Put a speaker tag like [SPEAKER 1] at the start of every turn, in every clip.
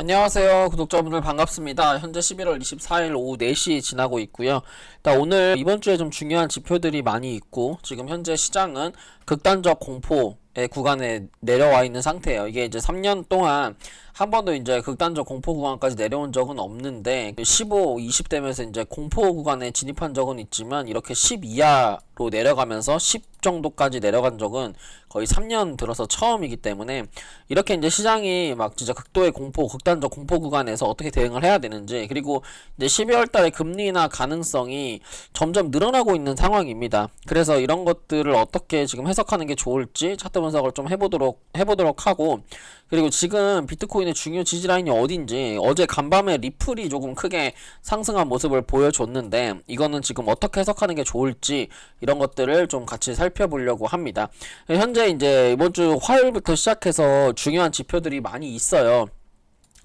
[SPEAKER 1] 안녕하세요 구독자분들 반갑습니다. 현재 11월 24일 오후 4시 지나고 있고요. 일단 오늘 이번 주에 좀 중요한 지표들이 많이 있고 지금 현재 시장은 극단적 공포의 구간에 내려와 있는 상태예요. 이게 이제 3년 동안 한 번도 이제 극단적 공포 구간까지 내려온 적은 없는데 15, 20 되면서 이제 공포 구간에 진입한 적은 있지만 이렇게 10 이하 로 내려가면서 10 정도까지 내려간 적은 거의 3년 들어서 처음이기 때문에 이렇게 이제 시장이 막 진짜 극도의 공포, 극단적 공포 구간에서 어떻게 대응을 해야 되는지 그리고 이제 12월 달에 금리 인하 가능성이 점점 늘어나고 있는 상황입니다. 그래서 이런 것들을 어떻게 지금 해석하는 게 좋을지 차트 분석을 좀 해보도록 해보도록 하고 그리고 지금 비트코인의 중요 지지 라인이 어딘지 어제 간밤에 리플이 조금 크게 상승한 모습을 보여줬는데 이거는 지금 어떻게 해석하는 게 좋을지 이런 것들을 좀 같이 살펴보려고 합니다. 현재 이제 이번 주 화요일부터 시작해서 중요한 지표들이 많이 있어요.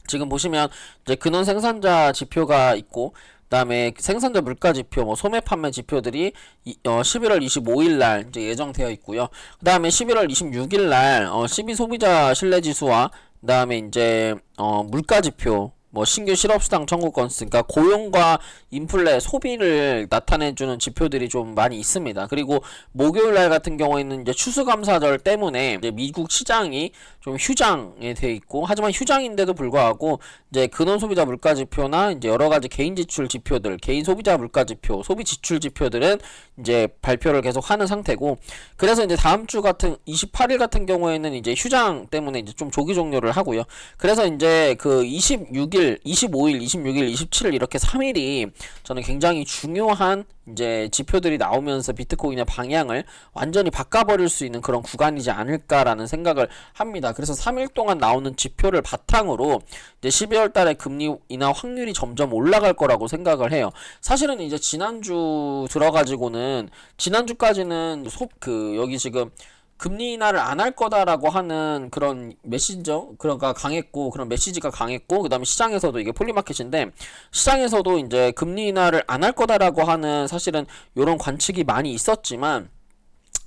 [SPEAKER 1] 지금 보시면 이제 근원 생산자 지표가 있고 그다음에 생산자 물가 지표, 뭐 소매 판매 지표들이 이, 어, 11월 25일 날 이제 예정되어 있고요. 그다음에 11월 26일 날 어, 12 소비자 신뢰 지수와 그다음에 이제 어, 물가 지표 뭐 신규 실업수당 청구 건수, 그러니까 고용과 인플레 소비를 나타내주는 지표들이 좀 많이 있습니다. 그리고 목요일 날 같은 경우에는 이제 추수감사절 때문에 이제 미국 시장이 좀 휴장에 돼 있고, 하지만 휴장인데도 불구하고 이제 근원 소비자 물가 지표나 이제 여러 가지 개인 지출 지표들, 개인 소비자 물가 지표, 소비 지출 지표들은 이제 발표를 계속 하는 상태고, 그래서 이제 다음 주 같은 28일 같은 경우에는 이제 휴장 때문에 이제 좀 조기 종료를 하고요. 그래서 이제 그 26일 25일, 26일, 27일 이렇게 3일이 저는 굉장히 중요한 이제 지표들이 나오면서 비트코인의 방향을 완전히 바꿔버릴 수 있는 그런 구간이지 않을까라는 생각을 합니다. 그래서 3일 동안 나오는 지표를 바탕으로 이제 12월 달에 금리 인하 확률이 점점 올라갈 거라고 생각을 해요. 사실은 이제 지난주 들어가지고는 지난주까지는 소 그 여기 지금 금리 인하를 안 할 거다라고 하는 그런 메시저 그러니까 강했고 그런 메시지가 강했고 그다음에 시장에서도 이게 폴리마켓인데 시장에서도 이제 금리 인하를 안 할 거다라고 하는 사실은 이런 관측이 많이 있었지만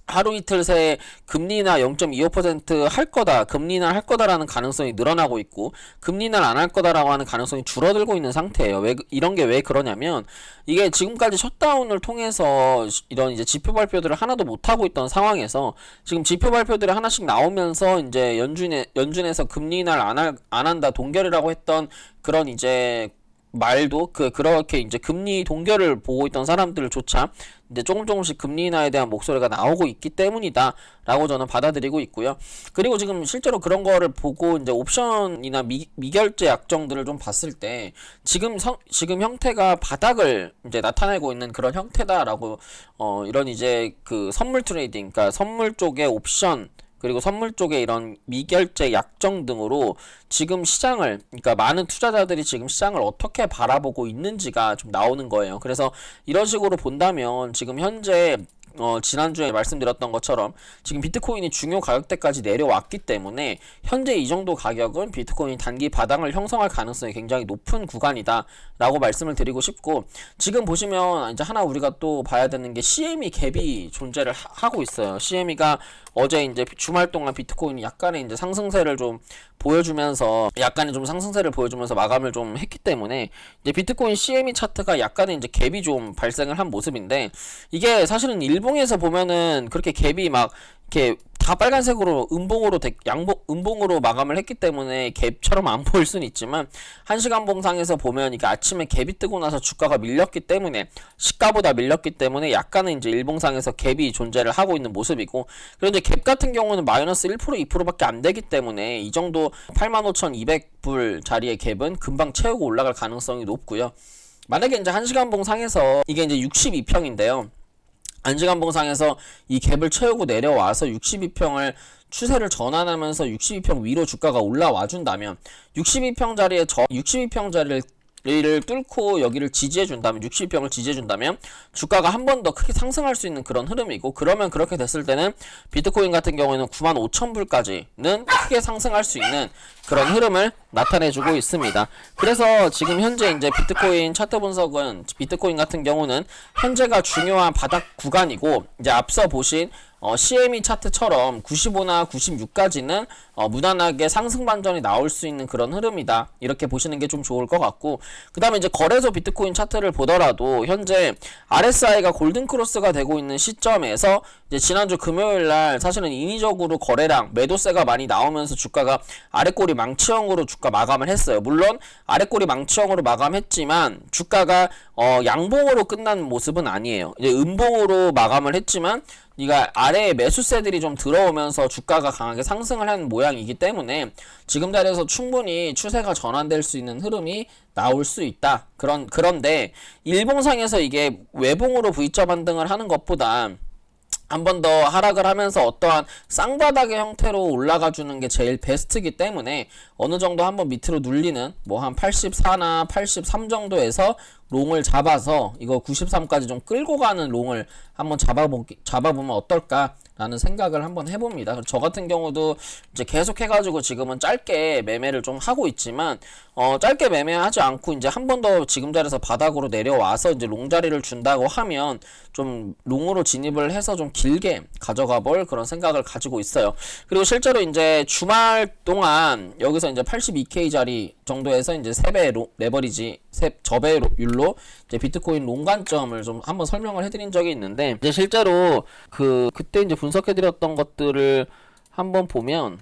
[SPEAKER 1] 하루 이틀 새에 금리 인하 0.25%할 거다, 금리 인하 할 거다라는 가능성이 늘어나고 있고, 금리 인하를 안할 거다라고 하는 가능성이 줄어들고 있는 상태예요. 왜, 이런 게 왜 그러냐면, 이게 지금까지 셧다운을 통해서 이런 이제 지표 발표들을 하나도 못하고 있던 상황에서, 지금 지표 발표들이 하나씩 나오면서 이제 연준에, 연준에서 금리 인하를 안, 할, 안 한다, 동결이라고 했던 그런 이제 말도 그 그렇게 이제 금리 동결을 보고 있던 사람들조차 이제 조금 조금씩 금리 인하에 대한 목소리가 나오고 있기 때문이다라고 저는 받아들이고 있고요. 그리고 지금 실제로 그런 거를 보고 이제 옵션이나 미, 미결제 약정들을 좀 봤을 때 지금 성, 지금 형태가 바닥을 이제 나타내고 있는 그런 형태다라고 어 이런 이제 그 선물 트레이딩 그러니까 선물 쪽에 옵션 그리고 선물 쪽에 이런 미결제 약정 등으로 지금 시장을 그러니까 많은 투자자들이 지금 시장을 어떻게 바라보고 있는지가 좀 나오는 거예요. 그래서 이런 식으로 본다면 지금 현재 어, 지난주에 말씀드렸던 것처럼 지금 비트코인이 중요 가격대까지 내려왔기 때문에 현재 이 정도 가격은 비트코인 단기 바닥을 형성할 가능성이 굉장히 높은 구간이다 라고 말씀을 드리고 싶고 지금 보시면 이제 하나 우리가 또 봐야 되는 게 CME 갭이 존재를 하, 고 있어요. CME가 어제 이제 주말 동안 비트코인이 약간의 이제 상승세를 좀 보여주면서 약간의 좀 상승세를 보여주면서 마감을 좀 했기 때문에 이제 비트코인 CME 차트가 약간의 이제 갭이 좀 발생을 한 모습인데 이게 사실은 일봉에서 보면은 그렇게 갭이 막 이렇게 다 빨간색으로 음봉으로 양봉 음봉으로 마감을 했기 때문에 갭처럼 안 보일 수는 있지만 한 시간 봉상에서 보면 이게 아침에 갭이 뜨고 나서 주가가 밀렸기 때문에 시가보다 밀렸기 때문에 약간은 이제 일봉상에서 갭이 존재를 하고 있는 모습이고 그런데 갭 같은 경우는 마이너스 1% 2%밖에 안 되기 때문에 이 정도 85,200불 자리의 갭은 금방 채우고 올라갈 가능성이 높고요. 만약에 이제 한 시간 봉상에서 이게 이제 62평인데요. 안지간 봉상에서 이 갭을 채우고 내려와서 62평을 추세를 전환하면서 62평 위로 주가가 올라와 준다면 62평 자리에 저 62평 자리를 를 뚫고 여기를 지지해 준다면 60평을 지지해 준다면 주가가 한 번 더 크게 상승할 수 있는 그런 흐름이고 그러면 그렇게 됐을 때는 비트코인 같은 경우에는 9만 5천 불까지는 크게 상승할 수 있는 그런 흐름을 나타내 주고 있습니다. 그래서 지금 현재 이제 비트코인 차트 분석은 비트코인 같은 경우는 현재가 중요한 바닥 구간이고 이제 앞서 보신 어, CME 차트처럼 95나 96까지는 어, 무난하게 상승 반전이 나올 수 있는 그런 흐름이다. 이렇게 보시는 게 좀 좋을 것 같고 그 다음에 이제 거래소 비트코인 차트를 보더라도 현재 RSI가 골든 크로스가 되고 있는 시점에서 이제 지난주 금요일 날 사실은 인위적으로 거래량 매도세가 많이 나오면서 주가가 아래꼬리 망치형으로 주가 마감을 했어요. 물론 아래꼬리 망치형으로 마감했지만 주가가 어, 양봉으로 끝난 모습은 아니에요. 이제 음봉으로 마감을 했지만 네가 아래에 매수세들이 좀 들어오면서 주가가 강하게 상승을 한 모양 이기 때문에 지금 자리에서 충분히 추세가 전환될 수 있는 흐름이 나올 수 있다. 그런 그런데 일봉상에서 이게 외봉으로 V자 반등을 하는 것보다 한번더 하락을 하면서 어떠한 쌍바닥의 형태로 올라가 주는 게 제일 베스트이기 때문에 어느 정도 한번 밑으로 눌리는 뭐 한 84나 83 정도에서 롱을 잡아서 이거 93까지 좀 끌고 가는 롱을 한번 잡아보 잡아보면 어떨까라는 생각을 한번 해봅니다. 저 같은 경우도 이제 계속 해가지고 지금은 짧게 매매를 좀 하고 있지만 어 짧게 매매하지 않고 이제 한 번 더 지금 자리에서 바닥으로 내려와서 이제 롱 자리를 준다고 하면 좀 롱으로 진입을 해서 좀 길게 가져가 볼 그런 생각을 가지고 있어요. 그리고 실제로 이제 주말 동안 여기서 이제 82K 자리 정도에서 이제 3배 로, 레버리지 세, 저배율로 이제 비트코인 롱 관점을 좀 한번 설명을 해드린 적이 있는데 이제 실제로 그 그때 이제 분석해드렸던 것들을 한번 보면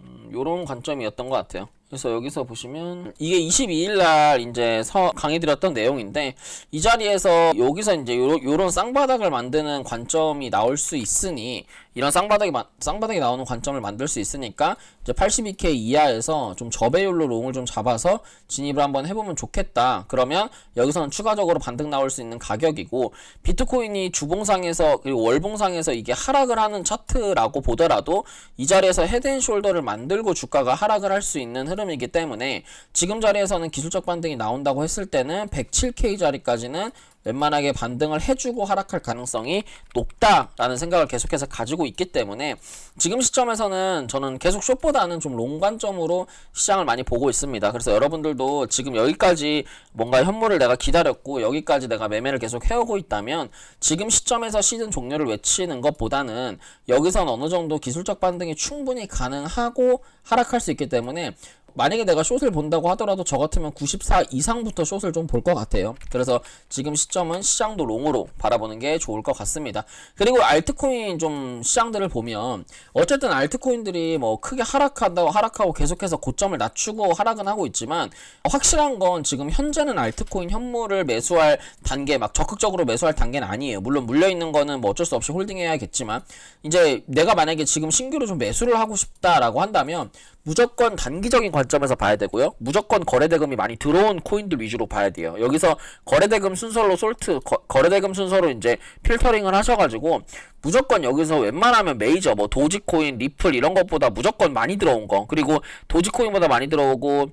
[SPEAKER 1] 음, 요런 관점이었던 것 같아요. 그래서 여기서 보시면 이게 22일 날 이제 서 강의 드렸던 내용인데 이 자리에서 여기서 이제 요런, 요런 쌍바닥을 만드는 관점이 나올 수 있으니 이런 쌍바닥이 마- 쌍바닥이 나오는 관점을 만들 수 있으니까 이제 82K 이하에서 좀 저배율로 롱을 좀 잡아서 진입을 한번 해보면 좋겠다. 그러면 여기서는 추가적으로 반등 나올 수 있는 가격이고 비트코인이 주봉상에서 그리고 월봉상에서 이게 하락을 하는 차트라고 보더라도 이 자리에서 헤드앤숄더를 만들고 주가가 하락을 할 수 있는 흐름이기 때문에 지금 자리에서는 기술적 반등이 나온다고 했을 때는 107K 자리까지는 웬만하게 반등을 해주고 하락할 가능성이 높다라는 생각을 계속해서 가지고 있기 때문에 지금 시점에서는 저는 계속 숏보다는 좀 롱 관점으로 시장을 많이 보고 있습니다. 그래서 여러분들도 지금 여기까지 뭔가 현물을 내가 기다렸고 여기까지 내가 매매를 계속 해오고 있다면 지금 시점에서 시즌 종료를 외치는 것보다는 여기선 어느 정도 기술적 반등이 충분히 가능하고 하락할 수 있기 때문에 만약에 내가 숏을 본다고 하더라도 저 같으면 94 이상부터 숏을 좀 볼 것 같아요. 그래서 지금 시점은 시장도 롱으로 바라보는 게 좋을 것 같습니다. 그리고 알트코인 좀 시장들을 보면 어쨌든 알트코인들이 뭐 크게 하락한다고 하락하고 계속해서 고점을 낮추고 하락은 하고 있지만 확실한 건 지금 현재는 알트코인 현물을 매수할 단계 막 적극적으로 매수할 단계는 아니에요. 물론 물려 있는 거는 뭐 어쩔 수 없이 홀딩해야겠지만 이제 내가 만약에 지금 신규로 좀 매수를 하고 싶다라고 한다면 무조건 단기적인 관점에서 봐야 되고요. 무조건 거래대금이 많이 들어온 코인들 위주로 봐야 돼요. 여기서 거래대금 순서로 솔트, 거, 래대금 순서로 이제 필터링을 하셔가지고 무조건 여기서 웬만하면 메이저, 뭐 도지코인, 리플 이런 것보다 무조건 많이 들어온 거 그리고 도지코인보다 많이 들어오고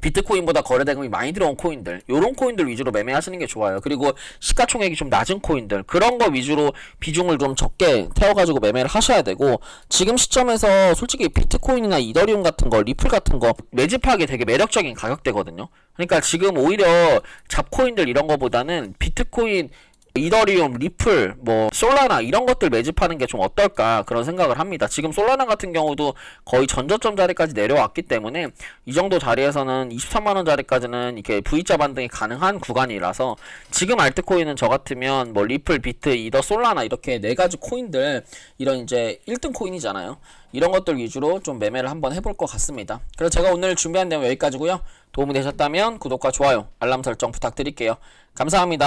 [SPEAKER 1] 비트코인보다 거래대금이 많이 들어온 코인들 요런 코인들 위주로 매매하시는 게 좋아요. 그리고 시가총액이 좀 낮은 코인들 그런 거 위주로 비중을 좀 적게 태워가지고 매매를 하셔야 되고 지금 시점에서 솔직히 비트코인이나 이더리움 같은 거 리플 같은 거 매집하기 되게 매력적인 가격대거든요. 그러니까 지금 오히려 잡코인들 이런 거보다는 비트코인 이더리움, 리플, 뭐 솔라나 이런 것들 매집하는 게 좀 어떨까 그런 생각을 합니다. 지금 솔라나 같은 경우도 거의 전저점 자리까지 내려왔기 때문에 이 정도 자리에서는 23만 원 자리까지는 이렇게 V자 반등이 가능한 구간이라서 지금 알트코인은 저 같으면 뭐 리플, 비트, 이더, 솔라나 이렇게 네 가지 코인들 이런 이제 1등 코인이잖아요. 이런 것들 위주로 좀 매매를 한번 해볼 것 같습니다. 그래서 제가 오늘 준비한 내용 여기까지고요. 도움이 되셨다면 구독과 좋아요, 알람 설정 부탁드릴게요. 감사합니다.